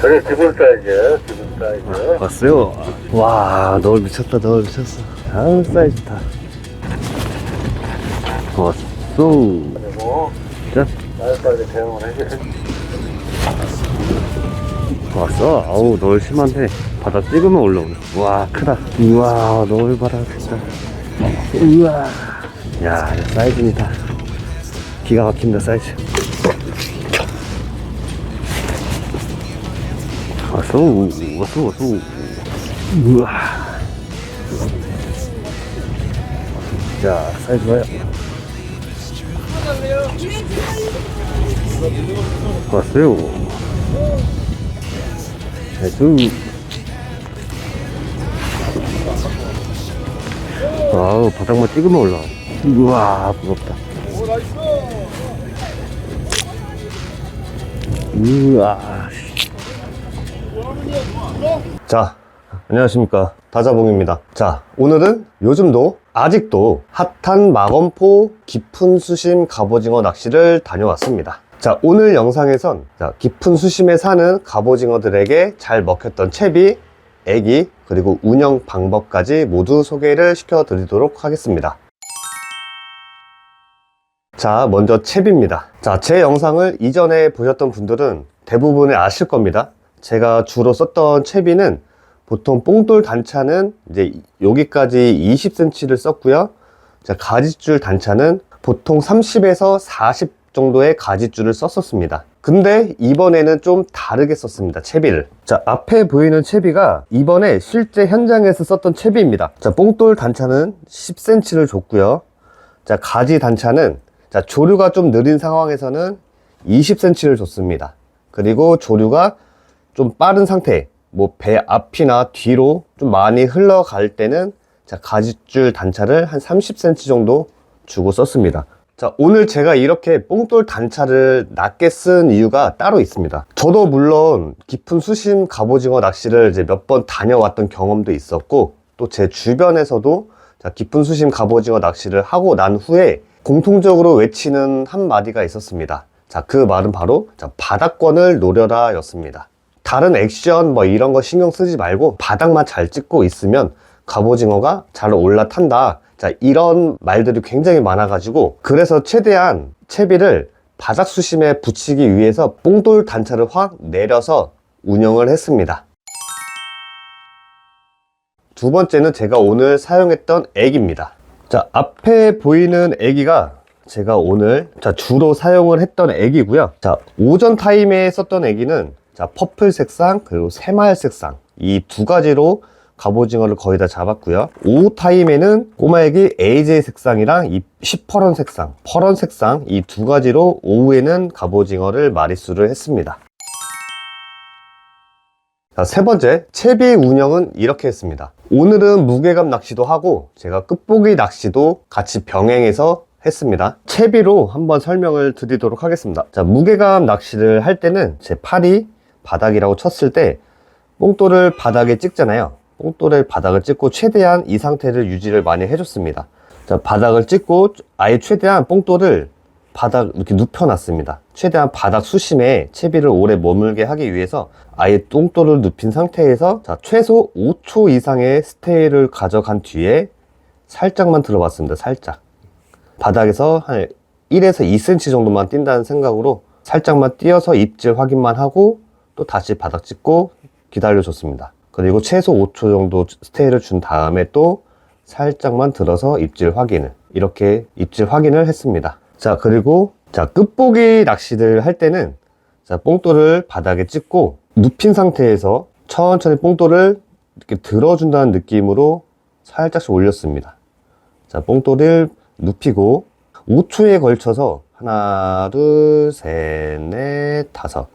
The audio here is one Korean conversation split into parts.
저게 기본 사이즈예요, 기본 사이즈. 왔어요. 와, 너울 미쳤다, 너울 미쳤어. 아우, 사이즈 다. 왔어. 그리고 자, 빨리빨리 대응을 해줘. 왔어. 아우, 너울 심한데 바다 찍으면 올라오네. 와, 크다. 우와, 너울 봐라, 진짜. 우와. 야, 사이즈입니다. 기가 막힙니다, 사이즈. 왔어, 왔어, 왔어. 우와. 자, 사이즈 봐요. 왔어요. 나이스. 와우, 바닥만 찍으면 올라와. 우와, 무겁다. 우와. 자, 안녕하십니까. 다자봉입니다. 자, 오늘은 요즘도 아직도 핫한 마건포 깊은 수심 갑오징어 낚시를 다녀왔습니다. 자, 오늘 영상에선 자, 깊은 수심에 사는 갑오징어들에게 잘 먹혔던 채비, 애기, 그리고 운영 방법까지 모두 소개를 시켜드리도록 하겠습니다. 자, 먼저 채비입니다. 자, 제 영상을 이전에 보셨던 분들은 대부분이 아실 겁니다. 제가 주로 썼던 채비는 보통 뽕돌 단차는 이제 여기까지 20cm를 썼고요. 자, 가지줄 단차는 보통 30에서 40 정도의 가지줄을 썼었습니다. 근데 이번에는 좀 다르게 썼습니다. 채비를. 자, 앞에 보이는 채비가 이번에 실제 현장에서 썼던 채비입니다. 자, 뽕돌 단차는 10cm를 줬고요. 자, 가지 단차는 자, 조류가 좀 느린 상황에서는 20cm를 줬습니다. 그리고 조류가 좀 빠른 상태, 뭐 배 앞이나 뒤로 좀 많이 흘러갈 때는 자, 가지줄 단차를 한 30cm 정도 주고 썼습니다. 자, 오늘 제가 이렇게 뽕돌 단차를 낮게 쓴 이유가 따로 있습니다. 저도 물론 깊은 수심 갑오징어 낚시를 이제 몇 번 다녀왔던 경험도 있었고, 또 제 주변에서도 자, 깊은 수심 갑오징어 낚시를 하고 난 후에 공통적으로 외치는 한마디가 있었습니다. 자, 그 말은 바로 자, 바닥권을 노려라 였습니다. 다른 액션 뭐 이런 거 신경 쓰지 말고 바닥만 잘 찍고 있으면 갑오징어가 잘 올라탄다. 자, 이런 말들이 굉장히 많아가지고 그래서 최대한 채비를 바닥 수심에 붙이기 위해서 뽕돌 단차를 확 내려서 운영을 했습니다. 두 번째는 제가 오늘 사용했던 액입니다. 자, 앞에 보이는 액이가 제가 오늘 자, 주로 사용을 했던 액이고요. 자, 오전 타임에 썼던 액이는 자, 퍼플 색상 그리고 새마을 색상 이 두 가지로 갑오징어를 거의 다 잡았고요. 오후 타임에는 꼬마액이 AJ 색상이랑 이 시퍼런 색상, 퍼런 색상 이 두 가지로 오후에는 갑오징어를 마리수를 했습니다. 자, 세 번째, 채비 운영은 이렇게 했습니다. 오늘은 무게감 낚시도 하고 제가 끝보기 낚시도 같이 병행해서 했습니다. 채비로 한번 설명을 드리도록 하겠습니다. 자, 무게감 낚시를 할 때는 제 팔이 바닥이라고 쳤을 때 뽕돌을 바닥에 찍잖아요. 뽕돌을 바닥을 찍고 최대한 이 상태를 유지를 많이 해줬습니다. 자, 바닥을 찍고 아예 최대한 뽕돌을 바닥 이렇게 눕혀놨습니다. 최대한 바닥 수심에 채비를 오래 머물게 하기 위해서 아예 똥돌을 눕힌 상태에서 자, 최소 5초 이상의 스테이를 가져간 뒤에 살짝만 들어봤습니다. 살짝. 바닥에서 한 1에서 2cm 정도만 뛴다는 생각으로 살짝만 띄어서 입질 확인만 하고 또 다시 바닥 찍고 기다려줬습니다. 그리고 최소 5초 정도 스테이를 준 다음에 또 살짝만 들어서 입질 확인을 이렇게 입질 확인을 했습니다. 자 그리고 자 끝보기 낚시를 할 때는 자 뽕돌을 바닥에 찍고 눕힌 상태에서 천천히 뽕돌을 이렇게 들어준다는 느낌으로 살짝씩 올렸습니다. 자 뽕돌을 눕히고 5초에 걸쳐서 하나 둘 셋 넷 다섯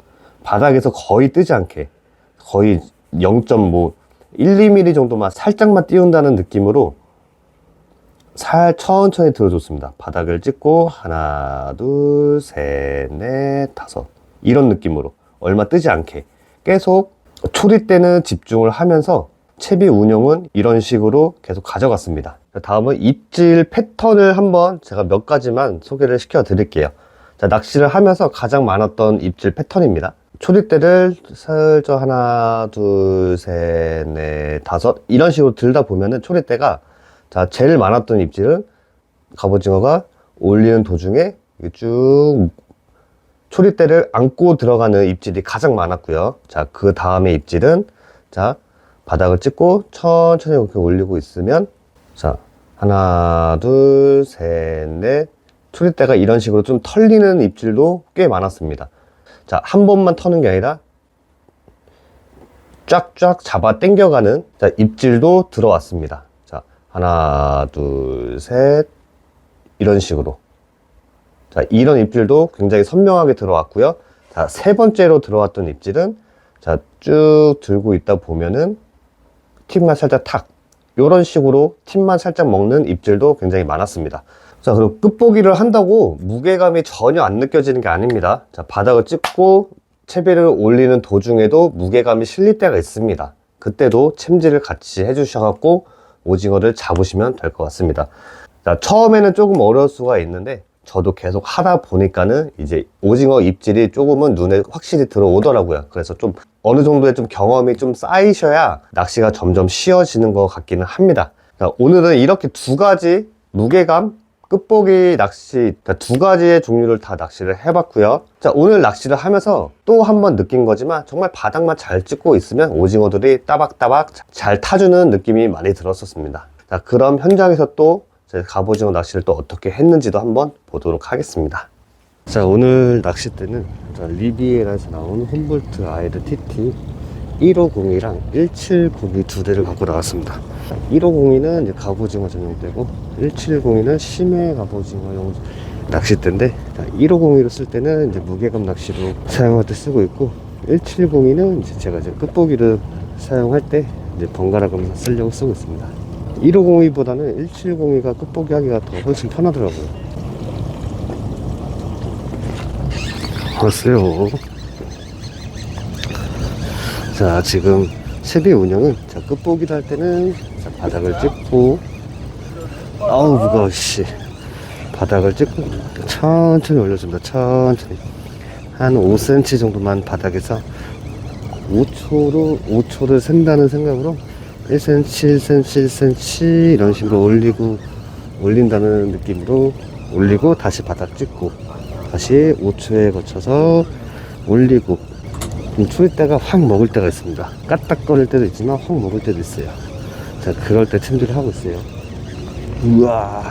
바닥에서 거의 뜨지 않게 거의 0.뭐 1, 2mm 정도만 살짝만 띄운다는 느낌으로 살 천천히 들어줬습니다. 바닥을 찍고 하나, 둘, 셋, 넷, 다섯 이런 느낌으로 얼마 뜨지 않게 계속 초리 때는 집중을 하면서 채비 운영은 이런 식으로 계속 가져갔습니다. 다음은 입질 패턴을 한번 제가 몇 가지만 소개를 시켜 드릴게요. 자, 낚시를 하면서 가장 많았던 입질 패턴입니다. 초리대를 슬쩍 하나, 둘, 셋, 넷, 다섯 이런 식으로 들다 보면은 초리대가 자 제일 많았던 입질은 갑오징어가 올리는 도중에 쭉 초리대를 안고 들어가는 입질이 가장 많았고요. 자, 그 다음에 입질은 자, 바닥을 찍고 천천히 이렇게 올리고 있으면 자, 하나, 둘, 셋, 넷. 초리대가 이런 식으로 좀 털리는 입질도 꽤 많았습니다. 자, 한 번만 터는 게 아니라 쫙쫙 잡아 당겨가는 자, 입질도 들어왔습니다. 자, 하나, 둘, 셋. 이런 식으로. 자, 이런 입질도 굉장히 선명하게 들어왔고요. 자, 세 번째로 들어왔던 입질은 자, 쭉 들고 있다 보면은 팁만 살짝 탁. 요런 식으로 팁만 살짝 먹는 입질도 굉장히 많았습니다. 자, 그리고 끝보기를 한다고 무게감이 전혀 안 느껴지는 게 아닙니다. 자, 바닥을 찍고 채비를 올리는 도중에도 무게감이 실릴 때가 있습니다. 그때도 챔질을 같이 해주셔갖고 오징어를 잡으시면 될 것 같습니다. 자, 처음에는 조금 어려울 수가 있는데 저도 계속 하다 보니까는 이제 오징어 입질이 조금은 눈에 확실히 들어오더라고요. 그래서 좀 어느 정도의 좀 경험이 좀 쌓이셔야 낚시가 점점 쉬워지는 것 같기는 합니다. 자, 오늘은 이렇게 두 가지 무게감, 끝보기 낚시 자, 두 가지의 종류를 다 낚시를 해봤고요. 자, 오늘 낚시를 하면서 또 한 번 느낀 거지만 정말 바닥만 잘 찍고 있으면 오징어들이 따박따박 잘 타주는 느낌이 많이 들었었습니다. 자, 그럼 현장에서 또제 갑오징어 낚시를 또 어떻게 했는지도 한번 보도록 하겠습니다. 자, 오늘 낚싯대는 자, 리비에라에서 나온 홈볼트 아이드 TT 150이랑 170이 두 대를 갖고 나왔습니다. 150이는 이제 갑오징어 전용대고 170이는 심해 갑오징어용 낚싯대인데 150이로 쓸 때는 이제 무게감 낚시로 사용할 때 쓰고 있고 170이는 이제 제가 이제 끝보기를 사용할 때 이제 번갈아 가면서 쓰려고 쓰고 있습니다. 1502보다는 1702가 끝보기 하기가 더 훨씬 편하더라고요. 글쎄요. 자, 지금 채비 운영은 자, 끝보기를 할 때는 자, 바닥을 찍고. 아우 무거워 씨. 바닥을 찍고 천천히 올려줍니다. 천천히. 한 5cm 정도만 바닥에서 5초로 5초를 센다는 생각으로 1cm, 1cm, 1cm 이런 식으로 올리고 올린다는 느낌으로 올리고 다시 바닥 찍고 다시 5초에 거쳐서 올리고. 좀 추울 때가 확 먹을 때가 있습니다. 까딱거릴 때도 있지만 확 먹을 때도 있어요. 자, 그럴 때 챔질을 하고 있어요. 우와.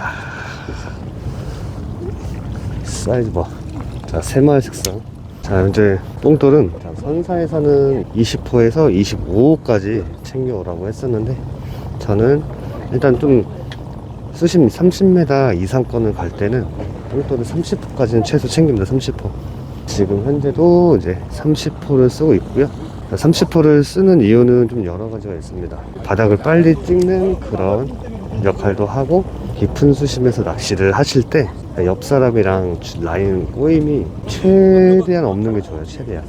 사이즈 봐. 자, 세 마리 색상. 자, 이제 똥돌은 자, 선사에서는 20호에서 25호까지 챙겨오라고 했었는데, 저는 일단 좀 수심 30m 이상권을 갈 때는 똥돌은 30호까지는 최소 챙깁니다. 30호. 지금 현재도 이제 30호를 쓰고 있고요. 30호를 쓰는 이유는 좀 여러 가지가 있습니다. 바닥을 빨리 찍는 그런 역할도 하고 깊은 수심에서 낚시를 하실 때 옆 사람이랑 라인 꼬임이 최대한 없는 게 좋아요. 최대한.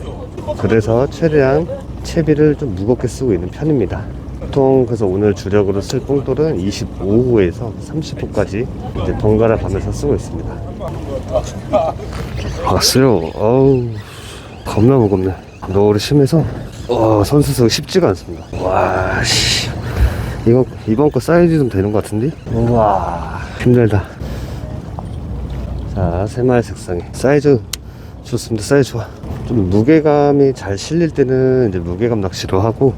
그래서 최대한 채비를 좀 무겁게 쓰고 있는 편입니다. 보통 그래서 오늘 주력으로 쓸 뽕돌은 25호에서 30호까지 이제 번갈아 가면서 쓰고 있습니다. 왔어요. 어우, 겁나 무겁네. 노을이 심해서, 와, 선수석 쉽지가 않습니다. 와, 씨. 이거, 이번 거 사이즈 좀 되는 것 같은데? 우와, 힘들다. 자, 세 마리 색상에. 사이즈 좋습니다. 사이즈 좋아. 좀 무게감이 잘 실릴 때는 이제 무게감 낚시로 하고,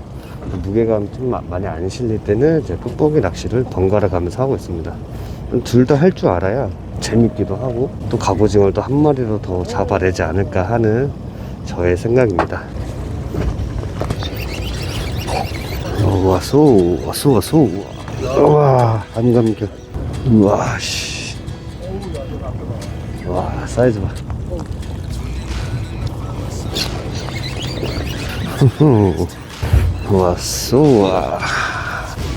무게감 좀 마- 많이 안 실릴 때는 이제 끝보기 낚시를 번갈아 가면서 하고 있습니다. 둘 다 할 줄 알아야 재밌기도 하고 또 갑오징어를 또 한 마리로 더 잡아내지 않을까 하는 저의 생각입니다. 어, 왔어, 왔어, 왔어. 우와, 안 감겨. 우와, 씨. 와, 사이즈 봐. 왔어, 와.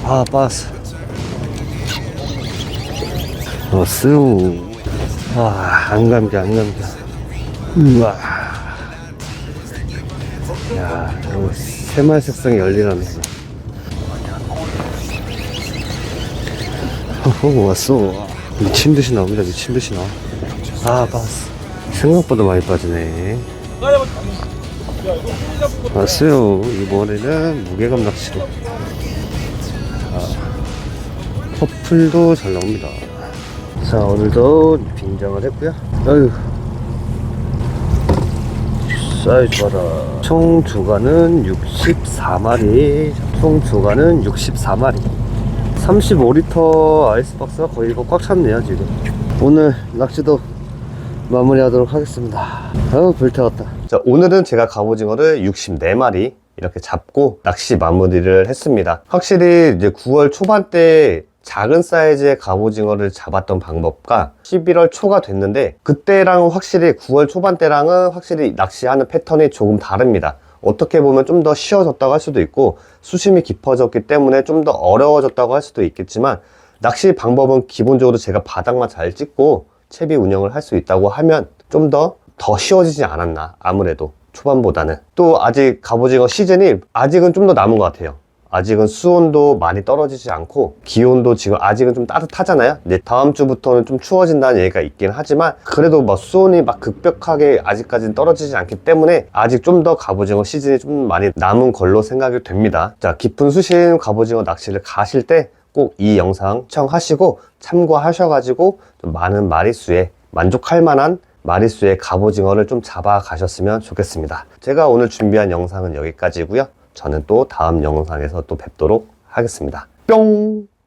아, 빠졌 어. 왔어요. 와, 안 감겨, 안 감겨. 우와. 야, 이거 새마을 색상이 열리라네. 허허, 왔어. 미친 듯이 나옵니다, 미친 듯이 나와. 아, 빠졌어. 생각보다 많이 빠지네. 왔어요. 이번에는 무게감 낚시로. 자, 커플도 잘 나옵니다. 자, 오늘도 빙장을 했고요. 아유, 사이즈 봐라. 총 주가는 64마리. 총 주가는 64마리. 35리터 아이스박스가 거의 꽉 찼네요, 지금. 오늘 낚시도 마무리하도록 하겠습니다. 아우, 불태웠다. 자, 오늘은 제가 갑오징어를 64마리 이렇게 잡고 낚시 마무리를 했습니다. 확실히 이제 9월 초반 때 작은 사이즈의 갑오징어를 잡았던 방법과 11월 초가 됐는데 그때랑은 확실히 9월 초반 때랑은 확실히 낚시하는 패턴이 조금 다릅니다. 어떻게 보면 좀 더 쉬워졌다고 할 수도 있고 수심이 깊어졌기 때문에 좀 더 어려워졌다고 할 수도 있겠지만 낚시 방법은 기본적으로 제가 바닥만 잘 찍고 채비 운영을 할 수 있다고 하면 좀 더더 쉬워지지 않았나 아무래도 초반보다는 또 아직 갑오징어 시즌이 아직은 좀 더 남은 것 같아요 아직은 수온도 많이 떨어지지 않고 기온도 지금 아직은 좀 따뜻하잖아요 근데 다음 주부터는 좀 추워진다는 얘기가 있긴 하지만 그래도 막 수온이 막 급격하게 아직까지는 떨어지지 않기 때문에 아직 좀 더 갑오징어 시즌이 좀 많이 남은 걸로 생각이 됩니다 자 깊은 수심 갑오징어 낚시를 가실 때 꼭 이 영상 시청하시고 참고하셔가지고 좀 많은 마리수에 만족할 만한 마리수의 갑오징어를 좀 잡아 가셨으면 좋겠습니다. 제가 오늘 준비한 영상은 여기까지고요. 저는 또 다음 영상에서 또 뵙도록 하겠습니다. 뿅!